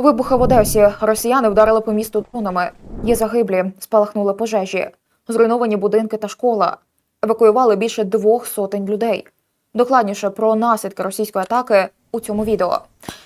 Вибухи в Одесі. Росіяни вдарили по місту дронами. Є загиблі, спалахнули пожежі, зруйновані будинки та школа. Евакуювали більше двох сотень людей. Докладніше про наслідки російської атаки у цьому відео.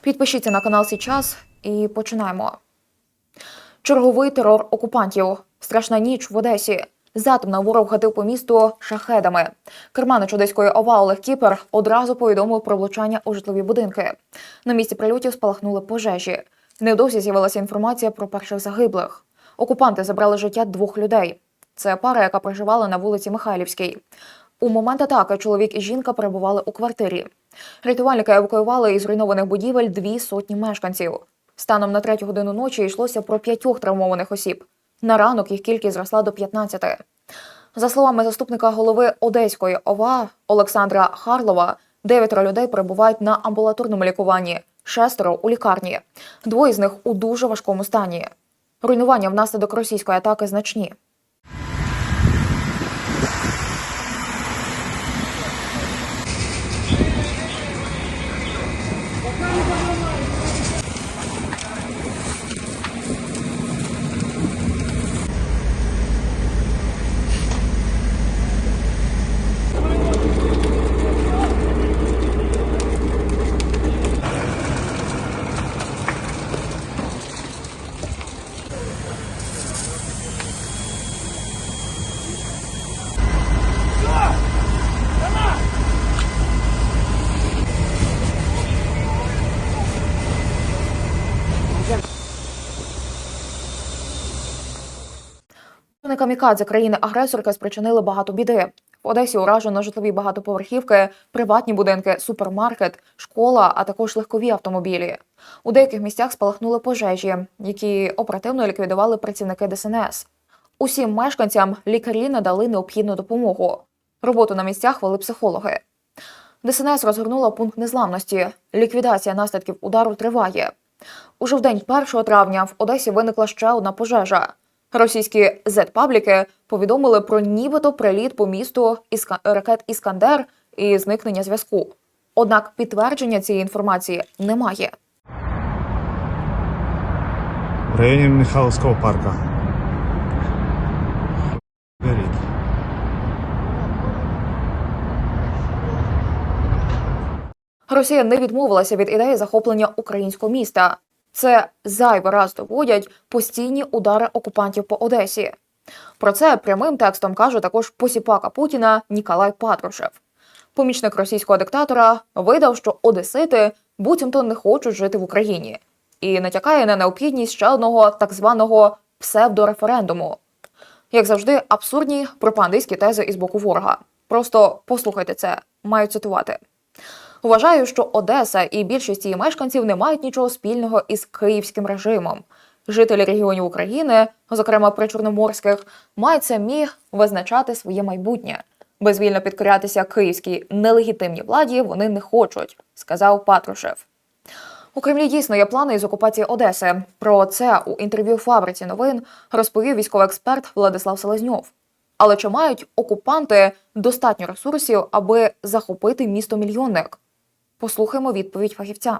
Підпишіться на канал Січас і починаємо. Черговий терор окупантів. Страшна ніч в Одесі. Затемно ворог гатив по місту шахедами. Керманич Одеської ОВА Олег Кіпер одразу повідомив про влучання у житлові будинки. На місці прильотів спалахнули пожежі. Невдовзі з'явилася інформація про перших загиблих. Окупанти забрали життя двох людей. Це пара, яка проживала на вулиці Михайлівській. У момент атаки чоловік і жінка перебували у квартирі. Рятувальники евакуювали із руйнованих будівель дві сотні мешканців. Станом на третю годину ночі йшлося про п'ятьох травмованих осіб. На ранок їх кількість зросла до 15. За словами заступника голови Одеської ОВА Олександра Харлова, дев'ятеро людей перебувають на амбулаторному лікуванні, шестеро у лікарні. Двоє з них у дуже важкому стані. Руйнування внаслідок російської атаки значні. Вони камікадзе країни-агресорки спричинили багато біди. В Одесі уражено житлові багатоповерхівки, приватні будинки, супермаркет, школа, а також легкові автомобілі. У деяких місцях спалахнули пожежі, які оперативно ліквідували працівники ДСНС. Усім мешканцям лікарі надали необхідну допомогу. Роботу на місцях вели психологи. ДСНС розгорнула пункт незламності. Ліквідація наслідків удару триває. Уже в день 1 травня в Одесі виникла ще одна пожежа. Російські зет-пабліки повідомили про нібито приліт по місту Іска... ракет Іскандер і зникнення зв'язку. Однак підтвердження цієї інформації немає. В районе Михайловского парка. Росія не відмовилася від ідеї захоплення українського міста. Це зайвий раз доводять постійні удари окупантів по Одесі. Про це прямим текстом каже також посіпака Путіна Ніколай Патрушев. Помічник російського диктатора видав, що одесити буцімто не хочуть жити в Україні, і натякає на необхідність ще одного так званого псевдореферендуму. Як завжди, абсурдні пропагандистські тези із боку ворога. Просто послухайте це, маю цитувати. Вважаю, що Одеса і більшість її мешканців не мають нічого спільного із київським режимом. Жителі регіонів України, зокрема причорноморських, мають самі визначати своє майбутнє. Безвільно підкорятися київській нелегітимній владі вони не хочуть, сказав Патрушев. У Кремлі дійсно є плани із окупації Одеси. Про це у інтерв'ю фабриці новин розповів військовий експерт Владислав Селезньов. Але чи мають окупанти достатньо ресурсів, аби захопити місто мільйонник? Послухаємо відповідь фахівця.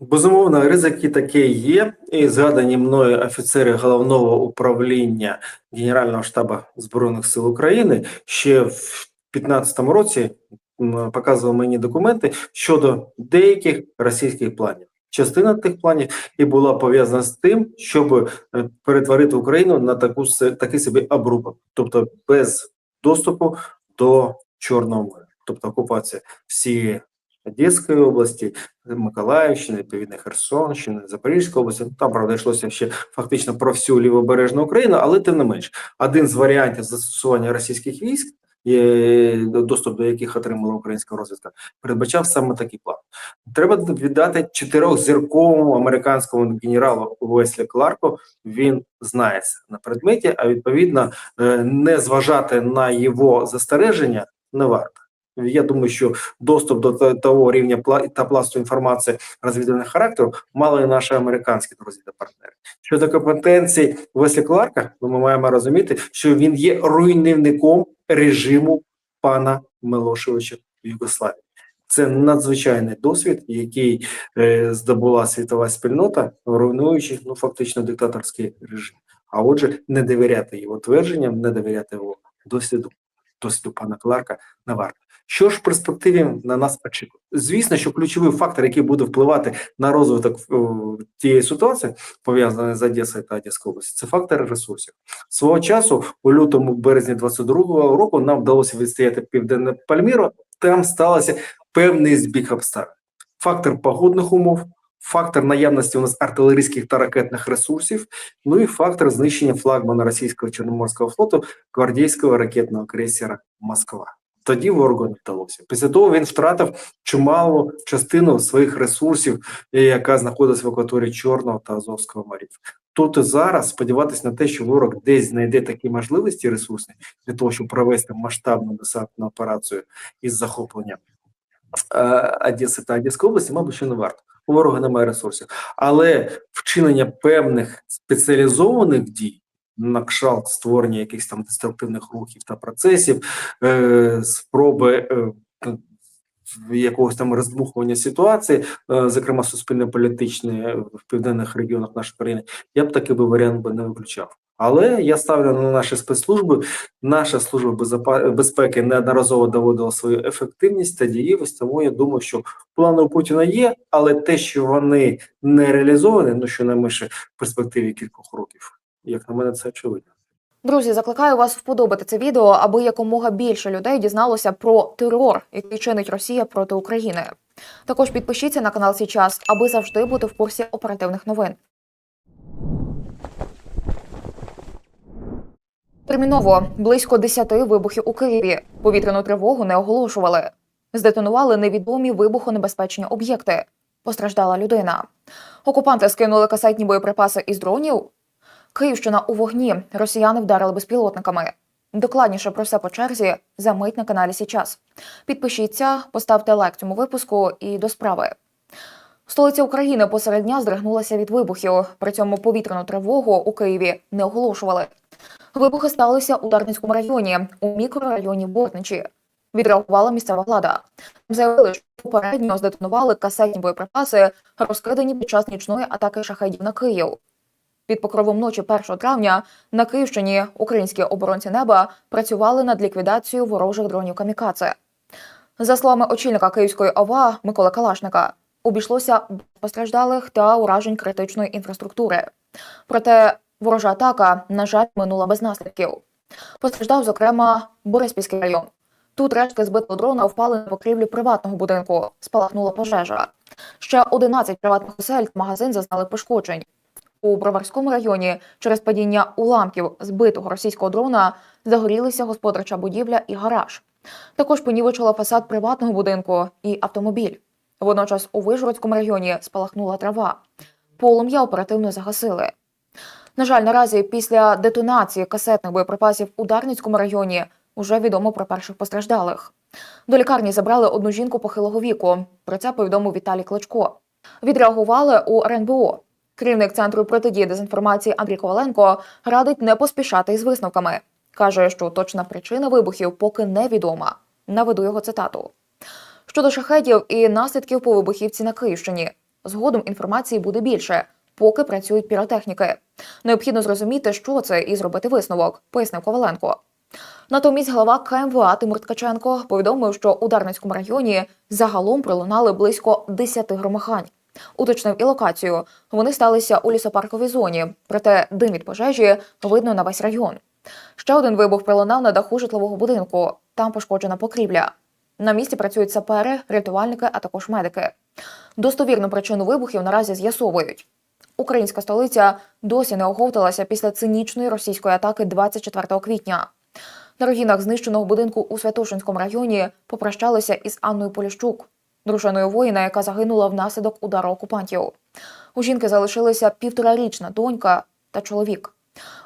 Безумовно, ризики такі є. І згадані мною офіцери головного управління Генерального штабу Збройних сил України ще в 2015 році показували мені документи щодо деяких російських планів. Частина тих планів і була пов'язана з тим, щоб е, перетворити Україну на таку такий собі обрубок, тобто без доступу до Чорного моря, тобто окупація всієї Одеської області, Миколаївщини, відповідно Херсонщини, Запорізької області. Ну, Там правда йшлося ще фактично про всю лівобережну Україну, але тим не менш, один з варіантів застосування російських військ, е, доступ до яких отримала українська розвідка, передбачав саме такий план. Треба віддати чотирьохзірковому американському генералу Уеслі Кларку. Він знається на предметі, а відповідно е, не зважати на його застереження не варто. Я думаю, що доступ до того рівня та пласту інформації розвідувального характеру мали наші американські розвідопартнери. Щодо компетенції Веслі Кларка, ну, ми маємо розуміти, що він є руйнівником режиму пана Милошевича в Югославії. Це надзвичайний досвід, який е, здобула світова спільнота, руйнуючи ну фактично диктаторський режим. А отже, не довіряти його твердженням, не довіряти його досвіду, досвіду пана Кларка не варто. Що ж в перспективі на нас очікує? Звісно, що ключовий фактор, який буде впливати на розвиток тієї ситуації, пов'язаної з Одесою та Одеською областю, це фактор ресурсів. Свого часу, у лютому березні 22-го року, нам вдалося відстояти південне Пальміро. Там сталося певний збіг обставин. Фактор погодних умов, фактор наявності у нас артилерійських та ракетних ресурсів, ну і фактор знищення флагмана російського Чорноморського флоту гвардійського ракетного крейсера Москва. Тоді ворогу не вдалося. Після того він втратив чималу частину своїх ресурсів, яка знаходилась в акваторії Чорного та Азовського морів. Тут і зараз сподіватися на те, що ворог десь знайде такі можливості ресурсні для того, щоб провести масштабну десантну операцію із захоплення е, Одеси та Одеської області, мабуть, що не варто. У ворога немає ресурсів, але вчинення певних спеціалізованих дій, на кшалт створення якихось там деструктивних рухів та процесів, е, спроби е, якогось там роздмухування ситуації, е, зокрема суспільно-політичної в південних регіонах нашої країни, я б такий би варіант би не виключав. Але я ставлю на наші спецслужби. Наша служба безпеки неодноразово доводила свою ефективність та дієвість. Тому я думаю, що плани у Путіна є, але те, що вони не реалізовані, ну щонайменше в перспективі кількох років, як на мене, це очевидно. Друзі, закликаю вас вподобати це відео, аби якомога більше людей дізналося про терор, який чинить Росія проти України. Також підпишіться на канал Січас, аби завжди бути в курсі оперативних новин. Терміново близько 10 вибухів у Києві. Повітряну тривогу не оголошували. Здетонували невідомі вибухонебезпечні об'єкти. Постраждала людина. Окупанти скинули касетні боєприпаси із дронів. Київщина у вогні. Росіяни вдарили безпілотниками. Докладніше про все по черзі за мить на каналі Січас. Підпишіться, поставте лайк цьому випуску і до справи. Столиця України посеред дня здригнулася від вибухів. При цьому повітряну тривогу у Києві не оголошували. Вибухи сталися у Дарницькому районі, у мікрорайоні Бортничі. Відреагувала місцева влада. Заявили, що попередньо здетонували касетні боєприпаси, розкидані під час нічної атаки шахедів на Київ. Під покровом ночі 1 травня на Київщині українські оборонці неба працювали над ліквідацією ворожих дронів камікадзе. За словами очільника Київської ОВА Миколи Калашника, обійшлося постраждалих та уражень критичної інфраструктури. Проте ворожа атака, на жаль, минула без наслідків. Постраждав, зокрема, Бориспільський район. Тут рештки збитого дрона впали на покрівлю приватного будинку. Спалахнула пожежа. Ще 11 приватних осель та магазин зазнали пошкоджень. У Броварському районі через падіння уламків збитого російського дрона загорілися господарча будівля і гараж. Також понівечила фасад приватного будинку і автомобіль. Водночас у Вижгородському районі спалахнула трава. Полум'я оперативно загасили. На жаль, наразі після детонації касетних боєприпасів у Дарницькому районі уже відомо про перших постраждалих. До лікарні забрали одну жінку похилого віку. Про це повідомив Віталій Кличко. Відреагували у РНБО. Керівник центру протидії дезінформації Андрій Коваленко радить не поспішати із висновками. Каже, що точна причина вибухів поки невідома. Наведу його цитату. Щодо шахетів і наслідків по вибухівці на Київщині, згодом інформації буде більше, поки працюють піротехніки. Необхідно зрозуміти, що це, і зробити висновок, пояснив Коваленко. Натомість голова КМВА Тимур Ткаченко повідомив, що у Дарницькому районі загалом пролунали близько 10 громахань. Уточнив і локацію. Вони сталися у лісопарковій зоні, проте дим від пожежі видно на весь район. Ще один вибух пролунав на даху житлового будинку. Там пошкоджена покрівля. На місці працюють сапери, рятувальники, а також медики. Достовірну причину вибухів наразі з'ясовують. Українська столиця досі не оговталася після цинічної російської атаки 24 квітня. На руїнах знищеного будинку у Святошинському районі попрощалися із Анною Поліщук, дружиною воїна, яка загинула внаслідок удару окупантів. У жінки залишилися півторарічна донька та чоловік.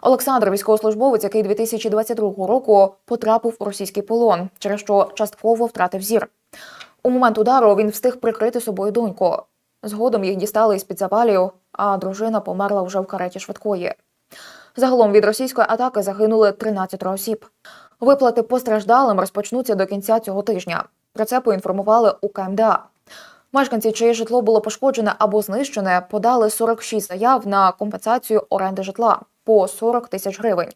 Олександр, військовослужбовець, який 2022 року потрапив у російський полон, через що частково втратив зір. У момент удару він встиг прикрити собою доньку. Згодом їх дістали із під завалів, а дружина померла вже в кареті швидкої. Загалом від російської атаки загинули 13 осіб. Виплати постраждалим розпочнуться до кінця цього тижня. Про це поінформували у КМДА. Мешканці, чиє житло було пошкоджене або знищене, подали 46 заяв на компенсацію оренди житла по 40 тисяч гривень.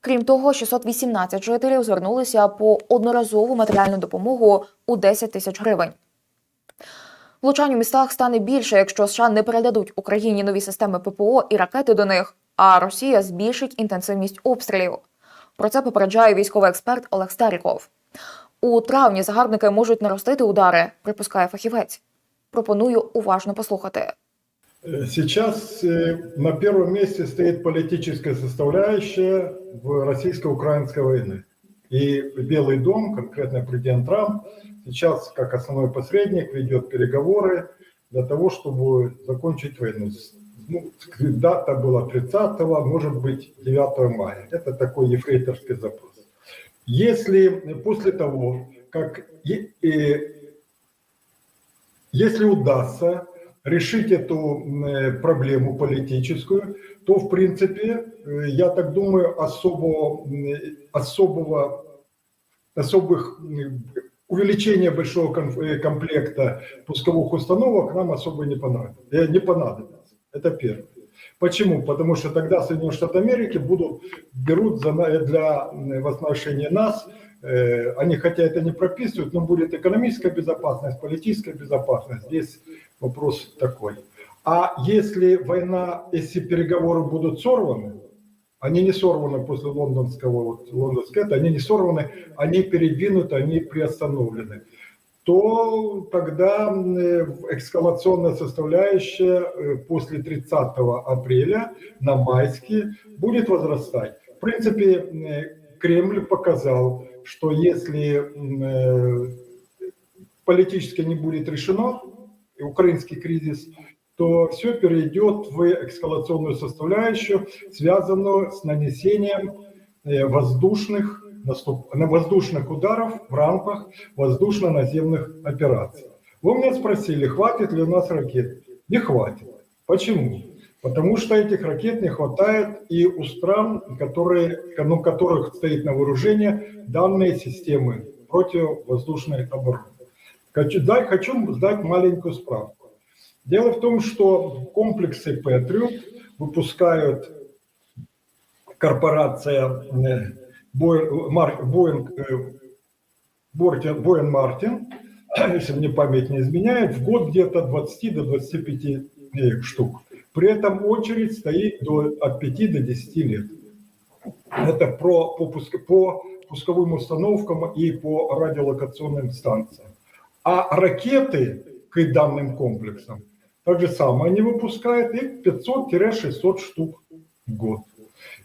Крім того, 618 жителів звернулися по одноразову матеріальну допомогу у 10 тисяч гривень. Влучань у містах стане більше, якщо США не передадуть Україні нові системи ППО і ракети до них, а Росія збільшить інтенсивність обстрілів. Про це попереджає військовий експерт Олег Старіков. У травні загарбники можуть наростити удари, припускає фахівець. Пропоную уважно послухати. Э, Сейчас э, на первом месте стоит политическая составляющая в российско-украинской войны. И Белый дом, конкретно президент Трамп, сейчас как основной посредник ведет переговоры для того, чтобы закончить войну. С- Ну, дата была 30 может быть 9 мая. Это такой ефрейторский запрос. Если после того, как э, если удастся решить эту э, проблему политическую, то, в принципе, э, я так думаю, особо, особого, особых увеличения большого комплекта пусковых установок нам особо не понадобится. Не понадобится. Это первое. Почему? Потому что тогда Соединенные Штаты Америки будут берут за, для м, возношения нас Э, они хотя это не прописывают, но будет экономическая безопасность, политическая безопасность. Здесь вопрос такой. А если война, если переговоры будут сорваны, они не сорваны после лондонского, вот, лондонского, они не сорваны, они передвинуты, они приостановлены, то тогда э, эскалационная составляющая э, после 30 апреля на майские будет возрастать. В принципе, э, Кремль показал, что если э, политически не будет решено, украинский кризис, то все перейдет в эскалационную составляющую, связанную с нанесением воздушных, наступ- на воздушных ударов в рамках воздушно-наземных операций. Вы меня спросили, хватит ли у нас ракет? Не хватит. Почему? Потому что этих ракет не хватает и у стран, которые, ну, которых стоит на вооружении данные системы противовоздушной обороны. Хочу, дай, хочу сдать маленькую справку. Дело в том, что комплексы Патриот выпускают корпорация э, Бои- Мар- Боинг, э, Бортен- Боин Мартин, если мне память не изменяет, в год где-то от 20 до 25 э, штук. При этом очередь стоит до, от 5 до 10 лет. Это про, по, пуск- по пусковым установкам и по радиолокационным станциям. А ракеты к данным комплексам так же самое они выпускают их 500-600 штук в год.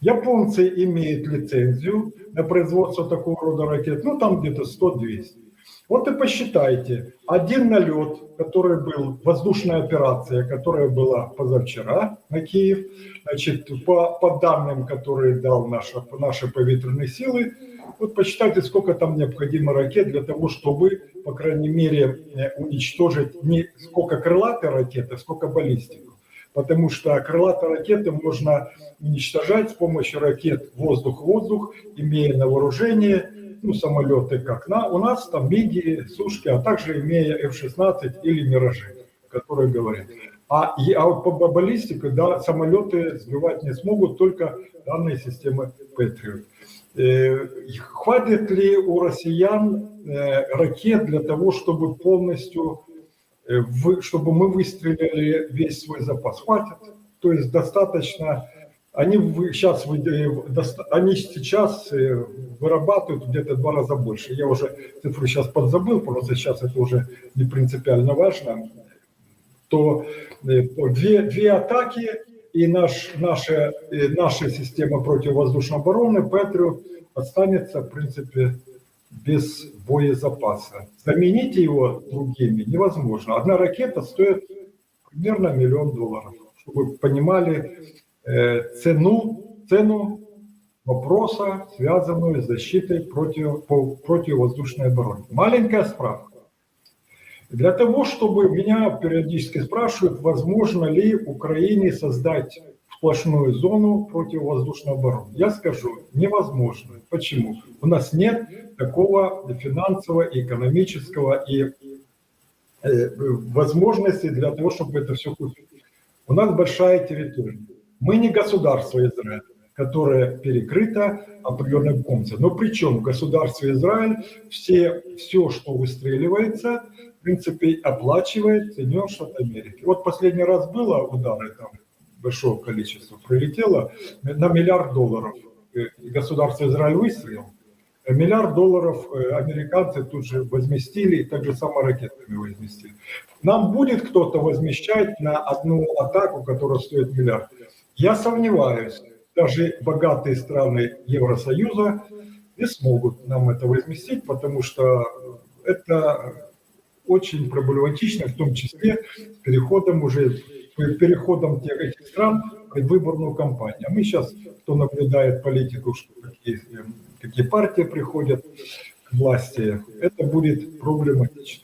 Японцы имеют лицензию на производство такого рода ракет, ну там где-то 100-200. Вот и посчитайте, один налет, который был, воздушная операция, которая была позавчера на Киев, значит, по, по данным, которые дал наша, наши повітряные силы, вот посчитайте, сколько там необходимо ракет для того, чтобы, по крайней мере, э, уничтожить не сколько крылатой ракеты, сколько баллистику. Потому что крылатые ракеты можно уничтожать с помощью ракет воздух-воздух, имея на вооружении ну, самолеты, как на, у нас там МИГи, Сушки, а также имея F-16 или Миражи, которые говорят. А, и- а вот по ба- баллистике, да, самолеты сбивать не смогут только данные системы Patriot. Э, Хватит ли у россиян э, ракет для того, чтобы полностью, чтобы мы выстрелили весь свой запас? Хватит. То есть достаточно они вы- сейчас, вы- э, доста- они сейчас э, вырабатывают где-то в два раза больше. Я уже цифру сейчас подзабыл, просто сейчас это уже не принципиально важно. То э, по две, две атаки и наш, наша, э, наша система противовоздушной обороны Патриот останется, в принципе, без боезапаса. Заменить его другими невозможно. Одна ракета стоит примерно миллион долларов. Чтобы вы понимали э, цену, цену вопроса, связанную с защитой против, по противовоздушной обороны. Маленькая справка. Для того, чтобы меня периодически спрашивают, возможно ли Украине создать сплошную зону противовоздушной обороны. Я скажу, невозможно. Почему? У нас нет такого финансового, экономического и э, возможности для того, чтобы это все купить. У нас большая территория. Мы не государство Израиль, которое перекрыто определенной функцией. Но причем в государстве Израиль все, все, что выстреливается, в принципе, оплачивает Соединенные Штаты Америки. Вот последний раз было удары там большого количества, прилетело на миллиард долларов. Государство Израиль выстрелил. Миллиард долларов э, американцы тут же возместили, и так же само ракетами возместили. Нам будет кто-то возмещать на одну атаку, которая стоит миллиард. Я сомневаюсь, даже богатые страны Евросоюза не смогут нам это возместить, потому что это очень проблематично, в том числе переходом уже переходом тех этих стран предвыборную кампанию. А мы сейчас, кто наблюдает политику, что какие, э, какие партии приходят к власти, это будет проблематично.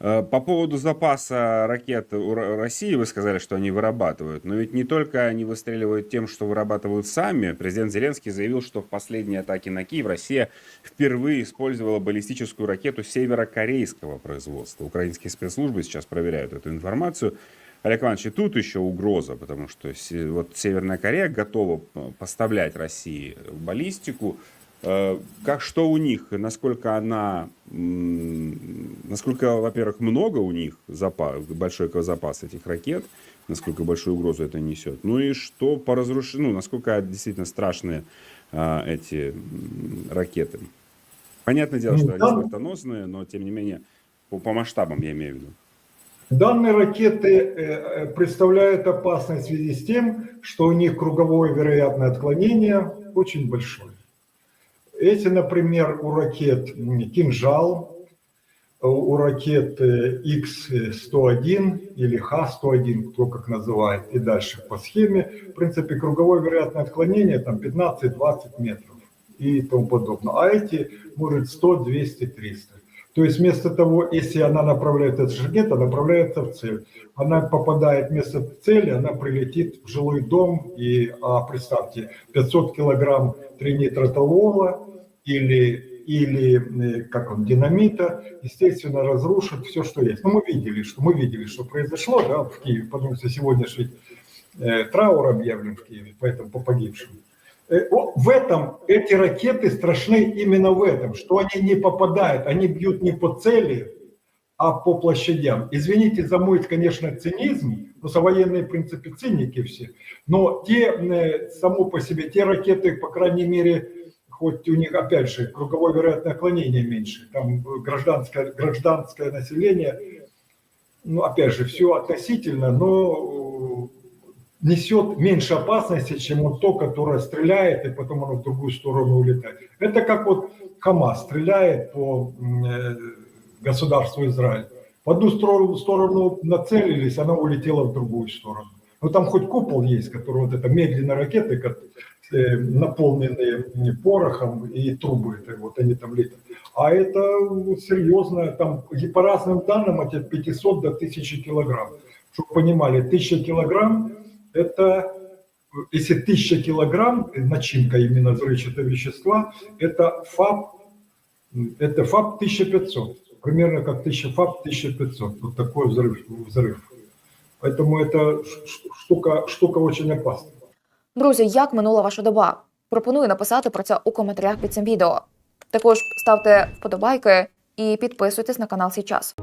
Э, По поводу запаса ракет у Ро- России вы сказали, что они вырабатывают. Но ведь не только они выстреливают тем, что вырабатывают сами. Президент Зеленский заявил, что в последней атаке на Киев Россия впервые использовала баллистическую ракету северокорейского производства. Украинские спецслужбы сейчас проверяют эту информацию. Олег Иванович, и тут еще угроза, потому что вот Северная Корея готова поставлять России баллистику. Э, Как что у них, насколько она, насколько, во-первых, много у них запас, большой запас этих ракет, насколько большую угрозу это несет. Ну и что по разрушению, ну, насколько действительно страшные а, эти ракеты. Понятное дело, Ну, что они смертоносные, но тем не менее по, по масштабам я имею в виду. Данные ракеты э, э, представляют опасность в связи с тем, что у них круговое вероятное отклонение очень большое. Эти, например, у ракет «Кинжал», у ракет э, X-101 или Х-101, кто как называет, и дальше по схеме, в принципе, круговое вероятное отклонение там 15-20 метров и тому подобное. А эти, может, 100, 200, 300. То есть вместо того, если она направляет эту ракета, направляется в цель. Она попадает вместо цели, она прилетит в жилой дом, и, а представьте, 500 килограмм тринитротолола или, или э, как он, динамита, естественно, разрушит все, что есть. Ну, мы видели, что мы видели, что произошло да, в Киеве, потому что сегодня же э, траур объявлен в Киеве, поэтому по погибшим. Э, В этом эти ракеты страшны именно в этом, что они не попадают, они бьют не по цели, а по площадям. Извините за мой, конечно, цинизм, но за военные в принципе циники все, но те, э, само по себе, те ракеты, по крайней мере, хоть у них, опять же, круговое вероятное отклонение меньше, там э, гражданское, гражданское население, ну, опять же, все относительно, но несет меньше опасности, чем вот то, которое стреляет, и потом оно в другую сторону улетает. Это как вот ХАМАС стреляет по э, государству Израиль. В одну сторону, нацелились, она улетела в другую сторону. Ну там хоть купол есть, который вот это медленные ракеты, э, наполненные порохом и трубы, это вот они там летят. А это серьезно, там по разным данным от 500 до 1000 килограмм. Чтобы понимали, 1000 килограмм это, э, если 1000 килограмм, э, начинка именно взрывчатого вещества, это ФАП, м, это ФАП 1500. Примерно как 1000 ФАП 1500. Вот такой взрыв. взрыв. Поэтому это ш- ш- штука, штука очень опасная. Друзі, як минула ваша доба? Пропоную написати про це у коментарях під цим відео. Також ставте вподобайки і підписуйтесь на канал Січас.